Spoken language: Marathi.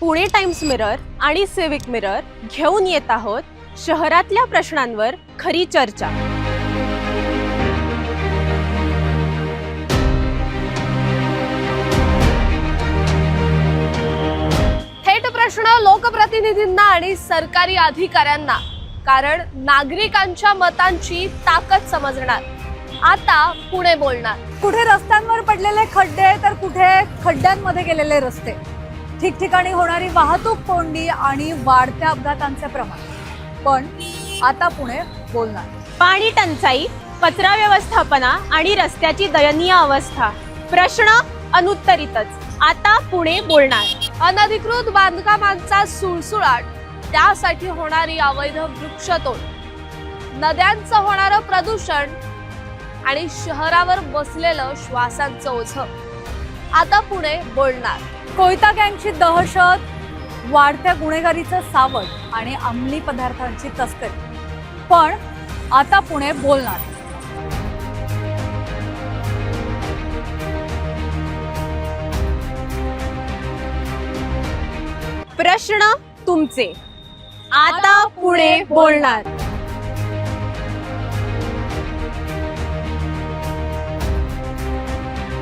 पुणे टाइम्स मिरर आणि सिविक मिरर घेऊन येत आहोत शहरातल्या प्रश्नांवर खरी चर्चा. थेट प्रश्न लोकप्रतिनिधींना आणि सरकारी अधिकाऱ्यांना कारण नागरिकांच्या मतांची ताकद समजणार. आता पुणे बोलणार. कुठे रस्त्यांवर पडलेले खड्डे तर कुठे खड्ड्यांमध्ये गेलेले रस्ते. ठिकठिकाणी होणारी वाहतूक कोंडी आणि वाढत्या अपघातांचे प्रमाण. पण आता पुणे बोलणार. पाणी टंचाई कचरा व्यवस्थापना आणि रस्त्याची दयनीय अवस्था. प्रश्न अनुत्तरितच. आता पुणे बोलणार. अनधिकृत बांधकामांचा सुळसुळाट. त्यासाठी होणारी अवैध वृक्षतोड. नद्यांचं होणारं प्रदूषण आणि शहरावर बसलेलं श्वासांचं ओझ. आता पुणे बोलणार. कोयता गँगची दहशत वाढत्या गुन्हेगारीचं सावट आणि अंमली पदार्थांची तस्करी. पण आता पुणे बोलणार. प्रश्न तुमचे. आता पुणे बोलणार.